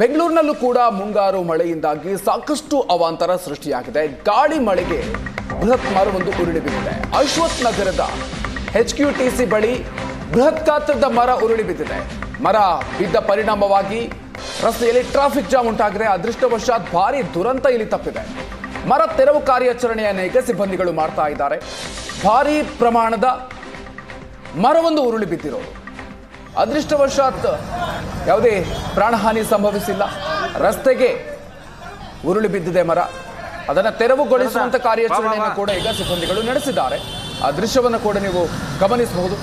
ಬೆಂಗಳೂರಿನಲ್ಲೂ ಕೂಡ ಮುಂಗಾರು ಮಳೆಯಿಂದಾಗಿ ಸಾಕಷ್ಟು ಅವಾಂತರ ಸೃಷ್ಟಿಯಾಗಿದೆ. ಗಾಳಿ ಮಳೆಗೆ ಬೃಹತ್ ಮರವೊಂದು ಉರುಳಿ ಬಿದ್ದಿದೆ. ಅಶ್ವಥ್ ನಗರದ ಎಚ್ ಕ್ಯೂ ಟಿ ಬಳಿ ಬೃಹತ್ ಗಾತ್ರದ ಮರ ಉರುಳಿ ಬಿದ್ದಿದೆ. ಮರ ಬಿದ್ದ ಪರಿಣಾಮವಾಗಿ ರಸ್ತೆಯಲ್ಲಿ ಟ್ರಾಫಿಕ್ ಜಾಮ್ ಉಂಟಾಗಿದೆ. ಅದೃಷ್ಟವಶಾತ್ ಭಾರಿ ದುರಂತ ಇಲ್ಲಿ ತಪ್ಪಿದೆ. ಮರ ತೆರವು ಕಾರ್ಯಾಚರಣೆಯನ್ನು ಅನೇಕ ಸಿಬ್ಬಂದಿಗಳು ಮಾಡ್ತಾ ಇದ್ದಾರೆ. ಭಾರಿ ಪ್ರಮಾಣದ ಮರವೊಂದು ಉರುಳಿ ಬಿದ್ದಿರೋದು. ಅದೃಷ್ಟವಶಾತ್ ಯಾವುದೇ ಪ್ರಾಣಹಾನಿ ಸಂಭವಿಸಿಲ್ಲ. ರಸ್ತೆಗೆ ಉರುಳಿ ಬಿದ್ದಿದೆ ಮರ. ಅದನ್ನು ತೆರವುಗೊಳಿಸುವಂತ ಕಾರ್ಯಾಚರಣೆಯನ್ನು ಕೂಡ ಈಗ ಸಿಬ್ಬಂದಿಗಳು ನಡೆಸಿದ್ದಾರೆ. ಆ ದೃಶ್ಯವನ್ನು ಕೂಡ ನೀವು ಗಮನಿಸಬಹುದು.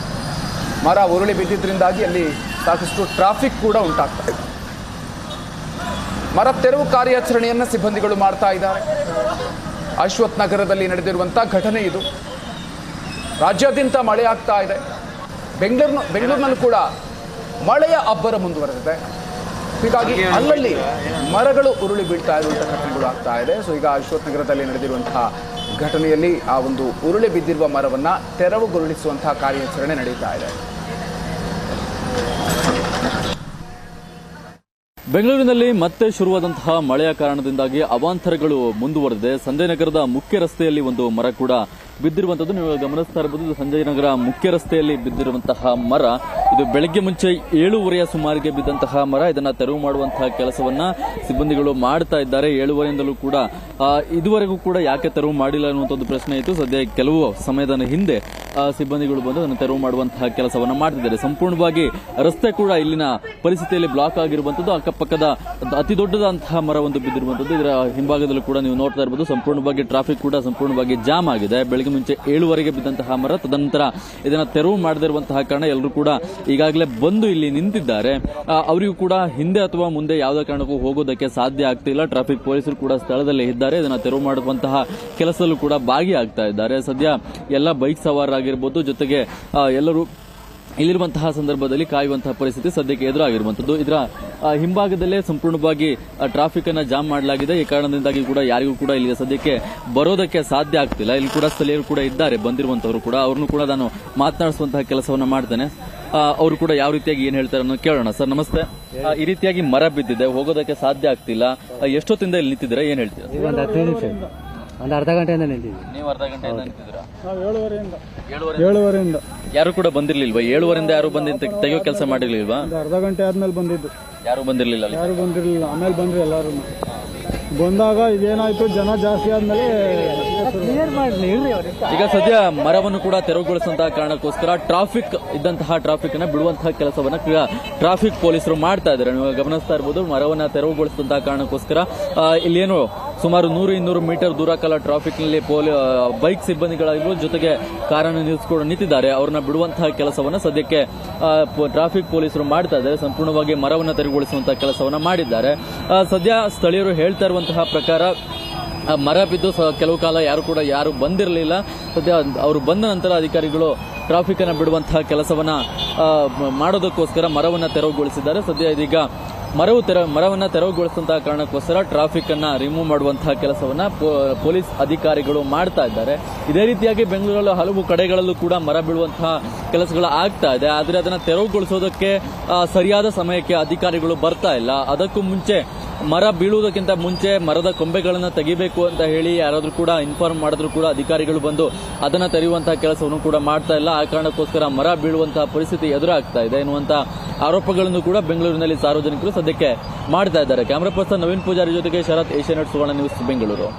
ಮರ ಉರುಳಿ ಬಿದ್ದಿದ್ದರಿಂದಾಗಿ ಅಲ್ಲಿ ಸಾಕಷ್ಟು ಟ್ರಾಫಿಕ್ ಕೂಡ ಉಂಟಾಗ್ತದೆ ಮರ ತೆರವು ಕಾರ್ಯಾಚರಣೆಯನ್ನು ಸಿಬ್ಬಂದಿಗಳು ಮಾಡ್ತಾ ಇದ್ದಾರೆ. ಅಶ್ವಥ್ ನಗರದಲ್ಲಿ ನಡೆದಿರುವಂಥ ಘಟನೆ ಇದು. ರಾಜ್ಯಾದ್ಯಂತ ಮಳೆ ಆಗ್ತಾ ಇದೆ. ಬೆಂಗಳೂರಿನ ಬೆಂಗಳೂರಿನಲ್ಲೂ ಕೂಡ ಮಳೆಯ ಅಬ್ಬರ ಮುಂದುವರೆದಿದೆ. ಹೀಗಾಗಿ ಅಲ್ಲಲ್ಲಿ ಮರಗಳು ಉರುಳಿ ಬೀಳ್ತಾ ಇರುವಂಥ ಘಟನೆಗಳು ಆಗ್ತಾ ಇದೆ. ಸೊ ಈಗ ಅಶ್ವಥ್ ನಗರದಲ್ಲಿ ನಡೆದಿರುವಂತಹ ಘಟನೆಯಲ್ಲಿ ಆ ಒಂದು ಉರುಳಿ ಬಿದ್ದಿರುವ ಮರವನ್ನ ತೆರವುಗೊಳಿಸುವಂತಹ ಕಾರ್ಯಾಚರಣೆ ನಡೀತಾ ಇದೆ. ಬೆಂಗಳೂರಿನಲ್ಲಿ ಮತ್ತೆ ಶುರುವಾದಂತಹ ಮಳೆಯ ಕಾರಣದಿಂದಾಗಿ ಅವಾಂತರಗಳು ಮುಂದುವರೆದಿದೆ. ಸಂಜಯನಗರದ ಮುಖ್ಯ ರಸ್ತೆಯಲ್ಲಿ ಒಂದು ಮರ ಕೂಡ ಬಿದ್ದಿರುವಂತದ್ದು ನೀವು ಗಮನಿಸ್ತಾ ಇರಬಹುದು ಇದು ಸಂಜಯ್ ನಗರ ಮುಖ್ಯ ರಸ್ತೆಯಲ್ಲಿ ಬಿದ್ದಿರುವಂತಹ ಮರ. ಇದು ಬೆಳಗ್ಗೆ ಮುಂಚೆ ಏಳುವರೆಯ ಸುಮಾರಿಗೆ ಬಿದ್ದಂತಹ ಮರ. ಇದನ್ನ ತೆರವು ಮಾಡುವಂತಹ ಕೆಲಸವನ್ನ ಸಿಬ್ಬಂದಿಗಳು ಮಾಡ್ತಾ ಇದ್ದಾರೆ. ಏಳುವರೆಯಿಂದಲೂ ಕೂಡ ಇದುವರೆಗೂ ಕೂಡ ಯಾಕೆ ತೆರವು ಮಾಡಿಲ್ಲ ಅನ್ನುವಂಥ ಒಂದು ಪ್ರಶ್ನೆ ಇತ್ತು. ಸದ್ಯ ಕೆಲವು ಸಮಯದ ಹಿಂದೆ ಸಿಬ್ಬಂದಿಗಳು ಬಂದು ಅದನ್ನು ತೆರವು ಮಾಡುವಂತಹ ಕೆಲಸವನ್ನ ಮಾಡ್ತಿದ್ದಾರೆ. ಸಂಪೂರ್ಣವಾಗಿ ರಸ್ತೆ ಕೂಡ ಇಲ್ಲಿನ ಪರಿಸ್ಥಿತಿಯಲ್ಲಿ ಬ್ಲಾಕ್ ಆಗಿರುವಂತದ್ದು ಅಕ್ಕಪಕ್ಕದ ಅತಿ ದೊಡ್ಡದಂತಹ ಮರ ಒಂದು ಬಿದ್ದಿರುವಂತದ್ದು ಇದರ ಹಿಂಭಾಗದಲ್ಲೂ ಕೂಡ ನೀವು ನೋಡ್ತಾ ಇರಬಹುದು ಸಂಪೂರ್ಣವಾಗಿ ಟ್ರಾಫಿಕ್ ಕೂಡ ಸಂಪೂರ್ಣವಾಗಿ ಜಾಮ್ ಆಗಿದೆ. ಬೆಳಗ್ಗೆ ಮುಂಚೆ ಏಳುವರೆಗೆ ಬಿದ್ದಂತಹ ಮರ ತದನಂತರ ಇದನ್ನ ತೆರವು ಮಾಡದಿರುವಂತಹ ಕಾರಣ ಎಲ್ಲರೂ ಕೂಡ ಈಗಾಗಲೇ ಬಂದು ಇಲ್ಲಿ ನಿಂತಿದ್ದಾರೆ. ಅವರಿಗೂ ಕೂಡ ಹಿಂದೆ ಅಥವಾ ಮುಂದೆ ಯಾವುದೇ ಕಾರಣಕ್ಕೂ ಹೋಗೋದಕ್ಕೆ ಸಾಧ್ಯ ಆಗ್ತಿಲ್ಲ ಟ್ರಾಫಿಕ್ ಪೊಲೀಸರು ಕೂಡ ಸ್ಥಳದಲ್ಲೇ ಇದ್ದಾರೆ. ಇದನ್ನ ತೆರವು ಮಾಡುವಂತಹ ಕೆಲಸದಲ್ಲೂ ಕೂಡ ಭಾಗಿಯಾಗ್ತಾ ಇದ್ದಾರೆ. ಸದ್ಯ ಎಲ್ಲ ಬೈಕ್ ಸವಾರರಾಗಿರ್ಬೋದು, ಜೊತೆಗೆ ಎಲ್ಲರೂ ಇಲ್ಲಿರುವಂತಹ ಸಂದರ್ಭದಲ್ಲಿ ಕಾಯುವಂತಹ ಪರಿಸ್ಥಿತಿ ಸದ್ಯಕ್ಕೆ ಎದುರಾಗಿರುವಂಥದ್ದು. ಇದರ ಹಿಂಭಾಗದಲ್ಲೇ ಸಂಪೂರ್ಣವಾಗಿ ಟ್ರಾಫಿಕ್ ಅನ್ನ ಜಾಮ್ ಮಾಡಲಾಗಿದೆ. ಈ ಕಾರಣದಿಂದಾಗಿ ಕೂಡ ಯಾರಿಗೂ ಕೂಡ ಇಲ್ಲಿ ಸದ್ಯಕ್ಕೆ ಬರೋದಕ್ಕೆ ಸಾಧ್ಯ ಆಗ್ತಿಲ್ಲ. ಇಲ್ಲಿ ಕೂಡ ಸ್ಥಳೀಯರು ಕೂಡ ಇದ್ದಾರೆ ಬಂದಿರುವಂತವರು ಕೂಡ. ಅವ್ರನ್ನು ಕೂಡ ನಾನು ಮಾತನಾಡಿಸುವಂತಹ ಕೆಲಸವನ್ನ ಮಾಡ್ತೇನೆ. ಆ, ಅವರು ಕೂಡ ಯಾವ ರೀತಿಯಾಗಿ ಏನ್ ಹೇಳ್ತಾರೆ ಅನ್ನೋ ಕೇಳೋಣ. ಸರ್ ನಮಸ್ತೆ. ಈ ರೀತಿಯಾಗಿ ಮರ ಬಿದ್ದಿದೆ ಹೋಗೋದಕ್ಕೆ ಸಾಧ್ಯ ಆಗ್ತಿಲ್ಲ. ಎಷ್ಟೊತ್ತಿಂದ ಇಲ್ಲಿ ನಿಂತಿದ್ರೆ ಏನ್ ಹೇಳ್ತೀರಾ? ಒಂದು ಹದಿನೈದು ನಿಮಿಷ ಒಂದು ಅರ್ಧ ಗಂಟೆಯಿಂದ ನಿಂತಿದ್ವಿ ನೀವು ಅರ್ಧ ಗಂಟೆಯಿಂದ ನಿಂತಿದ್ದೀರಾ? ಏಳುವರೆಯಿಂದ. ಏಳುವರೆ ಏಳುವರೆಯಿಂದ. ಯಾರು ಕೂಡ ಬಂದಿರ್ಲಿಲ್ವಾ? ಏಳುವರೆಯಿಂದ ಯಾರು ಬಂದು ಇಂತ ತೆಗೆಯೋ ಕೆಲಸ ಮಾಡಿರ್ಲಿಲ್ವಾ? ಅರ್ಧ ಗಂಟೆ ಆದ್ಮೇಲೆ ಬಂದಿದ್ದು. ಯಾರು ಬಂದಿರಲಿಲ್ಲ ಅಲ್ಲಿ? ಯಾರು ಬಂದಿರಲಿಲ್ಲ. ಆಮೇಲೆ ಬಂದ್ರಿ ಎಲ್ಲರೂ. ಬಂದಾಗ ಇದೇನಾಯ್ತು ಜನ ಜಾಸ್ತಿ ಆದ್ಮೇಲೆ ಈಗ ಸದ್ಯ ಮರವನ್ನು ಕೂಡ ತೆರವುಗೊಳಿಸುವಂತಹ ಕಾರಣಕ್ಕೋಸ್ಕರ ಟ್ರಾಫಿಕ್ ಇದ್ದಂತಹ ಟ್ರಾಫಿಕ್ ಅನ್ನ ಬಿಡುವಂತಹ ಕೆಲಸವನ್ನ ಟ್ರಾಫಿಕ್ ಪೊಲೀಸರು ಮಾಡ್ತಾ ಇದ್ದಾರೆ. ನೀವು ಗಮನಿಸ್ತಾ ಇರ್ಬೋದು ಮರವನ್ನ ತೆರವುಗೊಳಿಸಿದಂತಹ ಕಾರಣಕ್ಕೋಸ್ಕರ ಇಲ್ಲಿ ಇಲ್ಲೇನು ಸುಮಾರು ನೂರು ಇನ್ನೂರು ಮೀಟರ್ ದೂರ ಕಾಲ ಟ್ರಾಫಿಕ್ನಲ್ಲಿ ಪೊಲೀ ಬೈಕ್ ಸಿಬ್ಬಂದಿಗಳಾಗಿರ್ಬೋದು, ಜೊತೆಗೆ ಕಾರನ್ನು ನಿಲ್ಲಿಸಿಕೊಂಡು ನಿಂತಿದ್ದಾರೆ. ಅವರನ್ನ ಬಿಡುವಂತಹ ಕೆಲಸವನ್ನು ಸದ್ಯಕ್ಕೆ ಟ್ರಾಫಿಕ್ ಪೊಲೀಸರು ಮಾಡ್ತಾ ಇದ್ದಾರೆ. ಸಂಪೂರ್ಣವಾಗಿ ಮರವನ್ನು ತೆರವುಗೊಳಿಸುವಂತಹ ಕೆಲಸವನ್ನು ಮಾಡಿದ್ದಾರೆ. ಸದ್ಯ ಸ್ಥಳೀಯರು ಹೇಳ್ತಾ ಇರುವಂತಹ ಪ್ರಕಾರ ಮರ ಬಿದ್ದು ಕೆಲವು ಕಾಲ ಯಾರು ಕೂಡ ಯಾರು ಬಂದಿರಲಿಲ್ಲ. ಸದ್ಯ ಅವರು ಬಂದ ನಂತರ ಅಧಿಕಾರಿಗಳು ಟ್ರಾಫಿಕ್ ಅನ್ನು ಬಿಡುವಂತಹ ಕೆಲಸವನ್ನ ಮಾಡೋದಕ್ಕೋಸ್ಕರ ಮರವನ್ನು ತೆರವುಗೊಳಿಸಿದ್ದಾರೆ. ಸದ್ಯ ಇದೀಗ ಮರವು ತೆರ, ಮರವನ್ನ ತೆರವುಗೊಳಿಸಿದಂತಹ ಕಾರಣಕ್ಕೋಸ್ಕರ ಟ್ರಾಫಿಕ್ ಅನ್ನ ರಿಮೂವ್ ಮಾಡುವಂತಹ ಕೆಲಸವನ್ನ ಪೊಲೀಸ್ ಅಧಿಕಾರಿಗಳು ಮಾಡ್ತಾ ಇದ್ದಾರೆ. ಇದೇ ರೀತಿಯಾಗಿ ಬೆಂಗಳೂರಲ್ಲಿ ಹಲವು ಕಡೆಗಳಲ್ಲೂ ಕೂಡ ಮರ ಬೀಳುವಂತಹ ಕೆಲಸಗಳು ಆಗ್ತಾ ಇದೆ. ಆದರೆ ಅದನ್ನ ತೆರವುಗೊಳಿಸೋದಕ್ಕೆ ಸರಿಯಾದ ಸಮಯಕ್ಕೆ ಅಧಿಕಾರಿಗಳು ಬರ್ತಾ ಇಲ್ಲ. ಅದಕ್ಕೂ ಮುಂಚೆ ಮರ ಬೀಳುವುದಕ್ಕಿಂತ ಮುಂಚೆ ಮರದ ಕೊಂಬೆಗಳನ್ನು ತೆಗಿಬೇಕು ಅಂತ ಹೇಳಿ ಯಾರಾದರೂ ಕೂಡ ಇನ್ಫಾರ್ಮ್ ಮಾಡಿದ್ರು ಕೂಡ ಅಧಿಕಾರಿಗಳು ಬಂದು ಅದನ್ನ ತೆರೆಯುವಂತಹ ಕೆಲಸವನ್ನು ಕೂಡ ಮಾಡ್ತಾ ಇಲ್ಲ. ಆ ಕಾರಣಕ್ಕೋಸ್ಕರ ಮರ ಬೀಳುವಂತಹ ಪರಿಸ್ಥಿತಿ ಎದುರಾಗ್ತಾ ಇದೆ ಎನ್ನುವಂಥ ಆರೋಪಗಳನ್ನು ಕೂಡ ಬೆಂಗಳೂರಿನಲ್ಲಿ ಸಾರ್ವಜನಿಕರು ಸದ್ಯಕ್ಕೆ ಮಾಡ್ತಾ ಇದ್ದಾರೆ. ಕ್ಯಾಮರಾ ಪರ್ಸನ್ ನವೀನ್ ಪೂಜಾರಿ ಜೊತೆಗೆ ಶರತ್ ಏಷ್ಯಾನೆಟ್ ಸುವರ್ಣ ನ್ಯೂಸ್ ಬೆಂಗಳೂರು.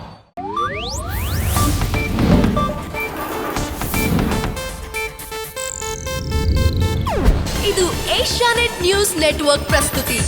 ಇದು ಏಷ್ಯಾನೆಟ್ ನ್ಯೂಸ್ ನೆಟ್ವರ್ಕ್ ಪ್ರಸ್ತುತಿ.